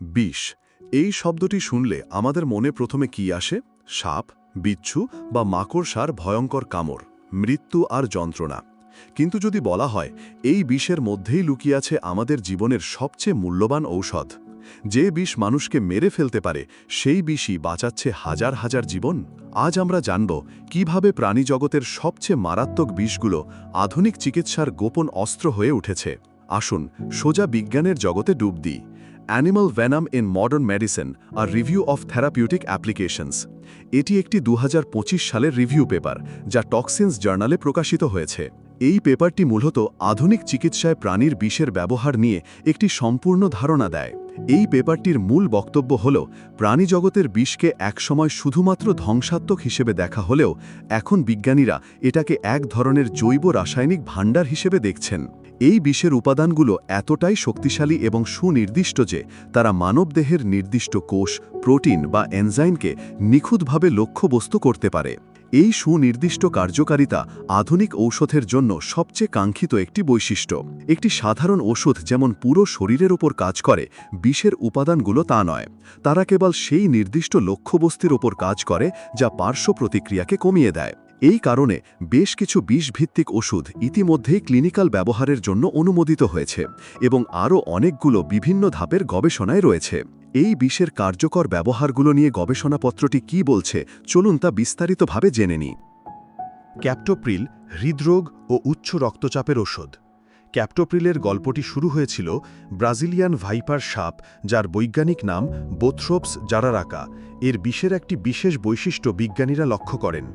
বিষ। এই শব্দটি শুনলে আমাদের মনে প্রথমে কি আসে? সাপ, বিচ্ছু বা মাকড়সার ভয়ঙ্কর কামড়, মৃত্যু আর যন্ত্রণা। কিন্তু যদি বলা হয়, এই বিষের মধ্যেই লুকিয়ে আছে আমাদের জীবনের সবচেয়ে মূল্যবান ঔষধ। যে বিষ মানুষকে মেরে ফেলতে পারে, সেই বিষই বাঁচাচ্ছে হাজার হাজার জীবন। আজ আমরা জানব কীভাবে প্রাণীজগতের সবচেয়ে মারাত্মক বিষগুলো আধুনিক চিকিৎসার গোপন অস্ত্র হয়ে উঠেছে। আসুন সোজা বিজ্ঞানের জগতে ডুব দিই। Animal venom in modern medicine R review of therapeutic applications এটি একটি দু হাজার পঁচিশ সালের রিভিউ পেপার যা টক্সিনস জার্নালে প্রকাশিত হয়েছে। এই পেপারটি মূলত আধুনিক চিকিৎসায় প্রাণীর বিষের ব্যবহার নিয়ে একটি সম্পূর্ণ ধারণা দেয়। এই পেপারটির মূল বক্তব্য হল প্রাণীজগতের বিষকে একসময় শুধুমাত্র ধ্বংসাত্মক হিসেবে দেখা হলেও এখন বিজ্ঞানীরা এটাকে এক ধরনের জৈব রাসায়নিক ভাণ্ডার হিসেবে দেখছেন। এই বিষের উপাদানগুলো এতটাই শক্তিশালী এবং সুনির্দিষ্ট যে তারা মানবদেহের নির্দিষ্ট কোষ, প্রোটিন বা এনজাইনকে নিখুঁতভাবে লক্ষ্যবস্তু করতে পারে। এই সুনির্দিষ্ট কার্যকারিতা আধুনিক ঔষধের জন্য সবচেয়ে কাঙ্ক্ষিত একটি বৈশিষ্ট্য। একটি সাধারণ ওষুধ যেমন পুরো শরীরের ওপর কাজ করে, বিষের উপাদানগুলো তা নয়। তারা কেবল সেই নির্দিষ্ট লক্ষ্যবস্তুর ওপর কাজ করে, যা পার্শ্ব প্রতিক্রিয়াকে কমিয়ে দেয়। এই কারণে বেশ কিছু বিষভিত্তিক ওষুধ ইতিমধ্যেই ক্লিনিক্যাল ব্যবহারের জন্য অনুমোদিত হয়েছে এবং আরও অনেকগুলো বিভিন্ন ধাপের গবেষণায় রয়েছে। এই বিষের কার্যকর ব্যবহারগুলো নিয়ে গবেষণাপত্রটি কি বলছে, চলুন তা বিস্তারিতভাবে জেনে নিই। ক্যাপ্টোপ্রিল হৃদরোগ ও উচ্চ রক্তচাপের ওষুধ। ক্যাপটোপ্রিলের গল্পটি শুরু হয়েছিল ব্রাজিলিয়ান ভাইপার সাপ, যার বৈজ্ঞানিক নাম বোথ্রোপস জারারাকা। এর বিষের একটি বিশেষ বৈশিষ্ট্য বিজ্ঞানীরা লক্ষ্য করেন।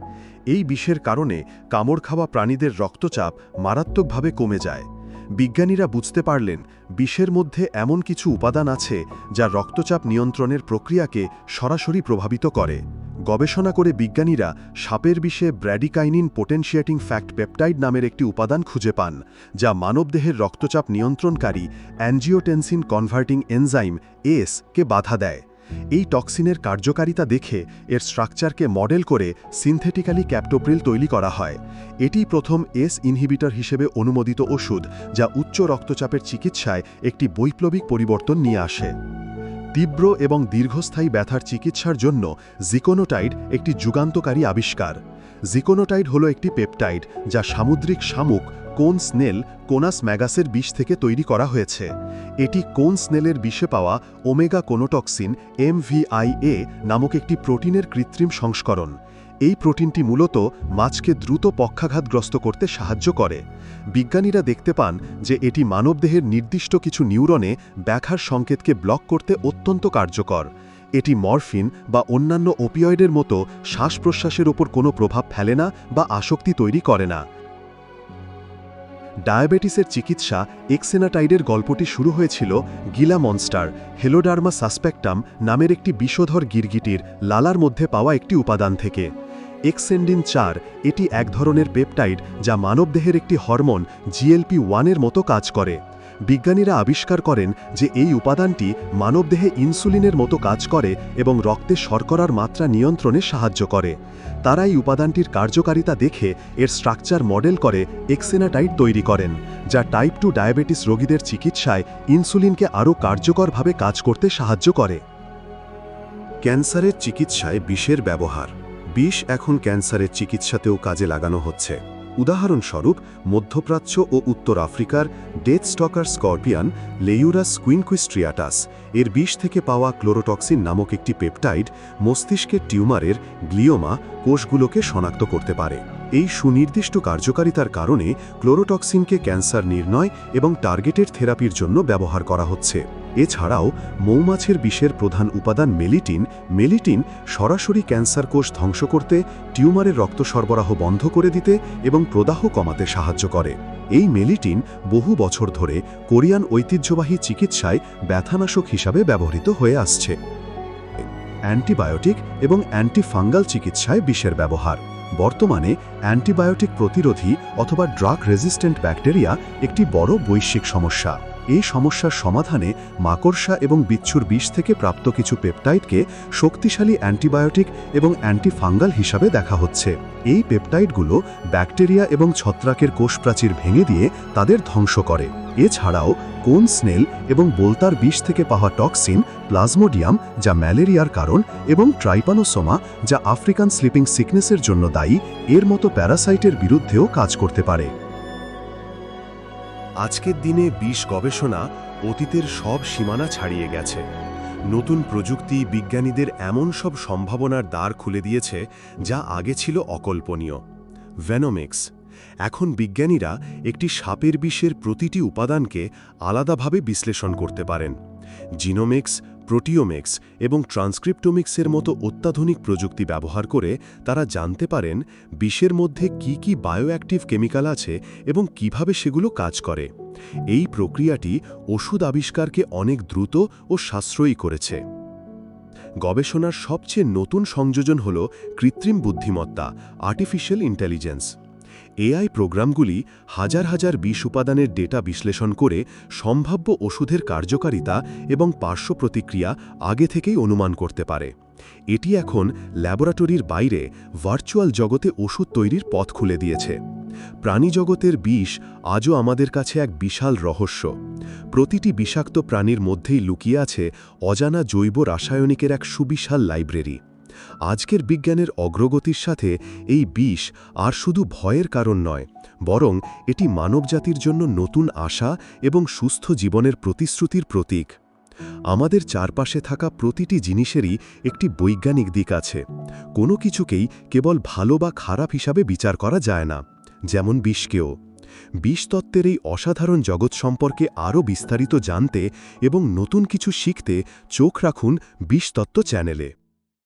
এই বিষের কারণে কামড় খাওয়া প্রাণীদের রক্তচাপ মারাত্মকভাবে কমে যায়। বিজ্ঞানীরা বুঝতে পারলেন, বিষের মধ্যে এমন কিছু উপাদান আছে যা রক্তচাপ নিয়ন্ত্রণের প্রক্রিয়াকে সরাসরি প্রভাবিত করে। গবেষণা করে বিজ্ঞানীরা সাপের বিষে ব্র্যাডিকাইনিন পোটেনশিয়েটিং ফ্যাক্ট পেপটাইড নামের একটি উপাদান খুঁজে পান, যা মানবদেহের রক্তচাপ নিয়ন্ত্রণকারী অ্যানজিওটেনসিন কনভার্টিং এনজাইম এস কে বাধা দেয়। এই টক্সিনের কার্যকারিতা দেখে এর স্ট্রাকচারকে মডেল করে সিনথেটিক্যালি ক্যাপটোপ্রিল তৈরি করা হয়। এটি প্রথম এস ইনহিবিটর হিসেবে অনুমোদিত ওষুধ, যা উচ্চ রক্তচাপের চিকিৎসায় একটি বৈপ্লবিক পরিবর্তন নিয়ে আসে। তীব্র এবং দীর্ঘস্থায়ী ব্যথার চিকিৎসার জন্য জিকোনোটাইড একটি যুগান্তকারী আবিষ্কার। জিকোনোটাইড হল একটি পেপটাইড যা সামুদ্রিক শামুক কোন স্নেল কোনাস ম্যাগাসের বিষ থেকে তৈরি করা হয়েছে। এটি কোন স্নেলের বিষে পাওয়া ওমেগা কোনোটক্সিন এমভিআইএ নামক একটি প্রোটিনের কৃত্রিম সংস্করণ। এই প্রোটিনটি মূলত মাছকে দ্রুত পক্ষাঘাতগ্রস্ত করতে সাহায্য করে। বিজ্ঞানীরা দেখতে পান যে এটি মানবদেহের নির্দিষ্ট কিছু নিউরনে ব্যাখার সংকেতকে ব্লক করতে অত্যন্ত কার্যকর। এটি মরফিন বা অন্যান্য ওপিয়য়েডের মতো শ্বাস প্রশ্বাসের ওপর কোনো প্রভাব ফেলে না বা আসক্তি তৈরি করে না। ডায়াবেটিসের চিকিৎসা এক্সেনাটাইডের গল্পটি শুরু হয়েছিল গিলা মনস্টার হেলোডার্মা সাসপেক্টাম নামের একটি বিষধর গিরগিটির লালার মধ্যে পাওয়া একটি উপাদান থেকে। এক্সেন্ডিন চার, এটি এক ধরনের পেপটাইড যা মানবদেহের একটি হরমোন জিএলপি ওয়ানের মতো কাজ করে। বিজ্ঞানীরা আবিষ্কার করেন যে এই উপাদানটি মানবদেহে ইনসুলিনের মতো কাজ করে এবং রক্তে শর্করার মাত্রা নিয়ন্ত্রণে সাহায্য করে। তারা এই উপাদানটির কার্যকারিতা দেখে এর স্ট্রাকচার মডেল করে এক্সেনাটাইট তৈরি করেন, যা টাইপ টু ডায়াবেটিস রোগীদের চিকিৎসায় ইনসুলিনকে আরও কার্যকরভাবে কাজ করতে সাহায্য করে। ক্যান্সারের চিকিৎসায় বিষের ব্যবহার বিষ এখন ক্যান্সারের চিকিৎসাতেও কাজে লাগানো হচ্ছে। উদাহরণস্বরূপ, মধ্যপ্রাচ্য ও উত্তর আফ্রিকার death stalker scorpion Leiurus quinquestriatus, এর বিষ থেকে পাওয়া ক্লোরোটক্সিন নামক একটি পেপটাইড মস্তিষ্কের টিউমারের গ্লিওমা কোষগুলোকে শনাক্ত করতে পারে। এই সুনির্দিষ্ট কার্যকারিতার কারণে ক্লোরোটক্সিনকে ক্যান্সার নির্ণয় এবং টার্গেটেড থেরাপির জন্য ব্যবহার করা হচ্ছে। এছাড়াও মৌমাছির বিষের প্রধান উপাদান মেলিটিন মেলিটিন সরাসরি ক্যান্সার কোষ ধ্বংস করতে টিউমারের রক্ত সরবরাহ বন্ধ করে দিতে এবং প্রদাহ কমাতে সাহায্য করে। এই মেলিটিন বহু বছর ধরে কোরিয়ান ঐতিহ্যবাহী চিকিৎসায় ব্যথানাশক হিসাবে ব্যবহৃত হয়ে আসছে। অ্যান্টিবায়োটিক এবং অ্যান্টিফাঙ্গাল চিকিৎসায় বিষের ব্যবহার। বর্তমানে অ্যান্টিবায়োটিক প্রতিরোধী অথবা ড্রাগ রেজিস্ট্যান্ট ব্যাকটেরিয়া একটি বড় বৈশ্বিক সমস্যা। এই সমস্যার সমাধানে মাকড়সা এবং বিচ্ছুর বিষ থেকে প্রাপ্ত কিছু পেপটাইডকে শক্তিশালী অ্যান্টিবায়োটিক এবং অ্যান্টিফাঙ্গাল হিসাবে দেখা হচ্ছে। এই পেপটাইডগুলো ব্যাকটেরিয়া এবং ছত্রাকের কোষপ্রাচীর ভেঙে দিয়ে তাদের ধ্বংস করে। এছাড়াও কোন স্নেল এবং বোলতার বিষ থেকে পাওয়া টক্সিন, প্লাজমোডিয়াম, যা ম্যালেরিয়ার কারণ, এবং ট্রাইপানোসোমা, যা আফ্রিকান স্লিপিং সিকনেসের জন্য দায়ী, এর মতো প্যারাসাইটের বিরুদ্ধেও কাজ করতে পারে। আজকের দিনে বিষ গবেষণা অতীতের সব সীমানা ছাড়িয়ে গেছে। নতুন প্রযুক্তি, বিজ্ঞানীদের এমন সব সম্ভাবনার দ্বার খুলে দিয়েছে যা আগে ছিল অকল্পনীয়। ভেনোমিক্স এখন বিজ্ঞানীরা একটি সাপের বিষের প্রতিটি উপাদানকে আলাদাভাবে বিশ্লেষণ করতে পারেন। জিনোমিক্স প্রোটিওমিক্স এবং ট্রান্সক্রিপ্টোমিক্সের মতো অত্যাধুনিক প্রযুক্তি ব্যবহার করে তারা জানতে পারেন বিষের মধ্যে কি কি বায়োঅ্যাক্টিভ কেমিক্যাল আছে এবং কীভাবে সেগুলো কাজ করে। এই প্রক্রিয়াটি ওষুধ আবিষ্কারকে অনেক দ্রুত ও সাশ্রয়ী করেছে। গবেষণার সবচেয়ে নতুন সংযোজন হল কৃত্রিম বুদ্ধিমত্তা আর্টিফিশিয়াল ইন্টেলিজেন্স এআই প্রোগ্রামগুলি হাজার হাজার বিষ উপাদানের ডেটা বিশ্লেষণ করে সম্ভাব্য ওষুধের কার্যকারিতা এবং পার্শ্ব প্রতিক্রিয়া আগে থেকেই অনুমান করতে পারে। এটি এখন ল্যাবরেটরির বাইরে ভার্চুয়াল জগতে ওষুধ তৈরির পথ খুলে দিয়েছে। প্রাণীজগতের বিষ আজও আমাদের কাছে এক বিশাল রহস্য। প্রতিটি বিষাক্ত প্রাণীর মধ্যেই লুকিয়ে আছে অজানা জৈব রাসায়নিকের এক সুবিশাল লাইব্রেরি। আজকের বিজ্ঞানের অগ্রগতির সাথে এই বিষ আর শুধু ভয়ের কারণ নয়, বরং এটি মানবজাতির জন্য নতুন আশা এবং সুস্থ জীবনের প্রতিশ্রুতির প্রতীক। আমাদের চারপাশে থাকা প্রতিটি জিনিসেরই একটি বৈজ্ঞানিক দিক আছে। কোনো কিছুকেই কেবল ভালো বা খারাপ হিসাবে বিচার করা যায় না, যেমন বিষকেও। বিষতত্ত্বের এই অসাধারণ জগৎ সম্পর্কে আরও বিস্তারিত জানতে এবং নতুন কিছু শিখতে চোখ রাখুন বিষতত্ত্ব চ্যানেলে।